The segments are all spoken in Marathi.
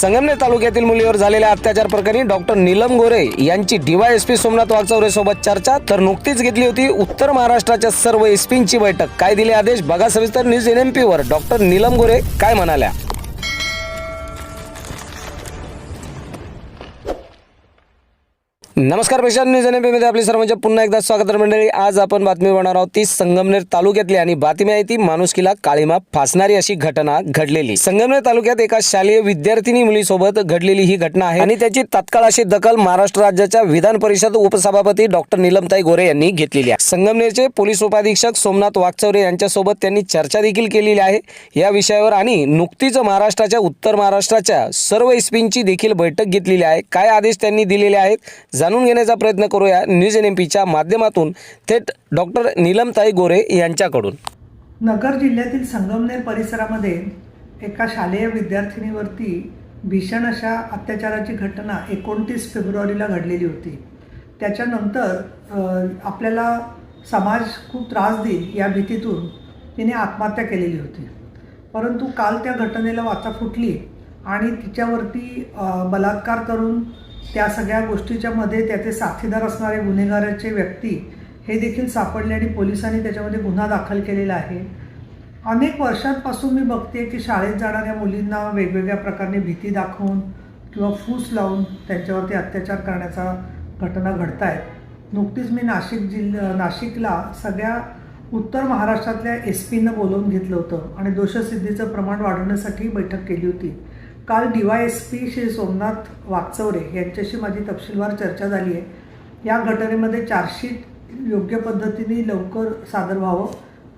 संगमनेर तालुक्यातील मुलीवर झालेल्या अत्याचार प्रकरणी डॉक्टर नीलम गोरे यांची डीवायएसपी सोमनाथ वागचौरे सोबत चर्चा तर नुकतीच घेतली होती उत्तर महाराष्ट्राच्या सर्व एसपींची बैठक. काय दिले आदेश? बघा सविस्तर न्यूज एन एम वर. डॉक्टर नीलम गोरे काय म्हणाल्या? नमस्कार पेशा न्यूज एनमध्ये आपले सर्वांचे पुन्हा एकदा स्वागत मंडळी आज आपण बातमी बनणार आहोत ती संगमनेर तालुक्यातली आणि बातमी आहे ती माणुसकीला काळीमा फासणारी अशी घटना घडलेली. संगमनेर तालुक्यात एका शालेय विद्यार्थिनी मुलीसोबत घडलेली ही घटना आहे आणि त्याची तत्काळ अशी दखल महाराष्ट्र राज्याच्या विधान परिषद उपसभापती डॉक्टर निलमताई गोरे यांनी घेतलेली आहे. संगमनेरचे पोलीस उपाधीक्षक सोमनाथ वागचौरे यांच्यासोबत त्यांनी चर्चा देखील केलेली आहे या विषयावर आणि नुकतीच महाराष्ट्राच्या उत्तर महाराष्ट्राच्या सर्व एसपींची देखील बैठक घेतलेली आहे. काय आदेश त्यांनी दिलेले आहेत? जाणून घेण्याचा प्रयत्न करूया न्यूज एन एम पीच्या माध्यमातून थेट डॉक्टर नीलमताई गोरे यांच्याकडून. नगर जिल्ह्यातील संगमनेर परिसरामध्ये एका शालेय विद्यार्थिनीवरती भीषण अशा अत्याचाराची घटना एकोणतीस फेब्रुवारीला घडलेली होती. त्याच्यानंतर आपल्याला समाज खूप त्रास देईल या भीतीतून तिने आत्महत्या केलेली होती. परंतु काल त्या घटनेला वाचा फुटली आणि तिच्यावरती बलात्कार करून त्या सगळ्या गोष्टीच्या मध्ये त्याचे साथीदार असणारे गुन्हेगाराचे व्यक्ती हे देखील सापडले आणि पोलिसांनी त्याच्यामध्ये गुन्हा दाखल केलेला आहे. अनेक वर्षांपासून मी बघते की शाळेत जाणाऱ्या मुलींना वेगवेगळ्या प्रकारे भीती दाखवून किंवा फूस लावून त्यांच्यावरती अत्याचार करण्याचा घटना घडत आहेत नुकतीच मी नाशिक जिल्हा नाशिकला सगळ्या उत्तर महाराष्ट्रातल्या एस पीनं बोलवून घेतलं होतं आणि दोषसिद्धीचं प्रमाण वाढवण्यासाठी बैठक केली होती. काल D Y S P Shri Somnath Wagchaure यांच्याशी माझी तपशीलवार चर्चा झाली आहे. या घटनेमध्ये चार्जशीट योग्य पद्धतीने लवकर सादर व्हावं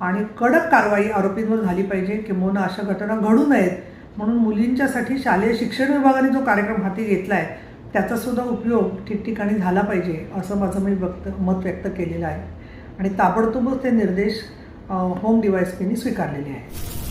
आणि कडक कारवाई आरोपींवर झाली पाहिजे. किंवा अशा घटना घडू नयेत म्हणून मुलींच्यासाठी शालेय शिक्षण विभागाने जो कार्यक्रम हाती घेतला आहे त्याचा सुद्धा उपयोग ठिकठिकाणी झाला पाहिजे असं माझं मी व्यक्त मत व्यक्त केलेलं आहे. आणि ताबडतोबच ते निर्देश होम डीवायएसपीने पीने स्वीकारलेले आहेत.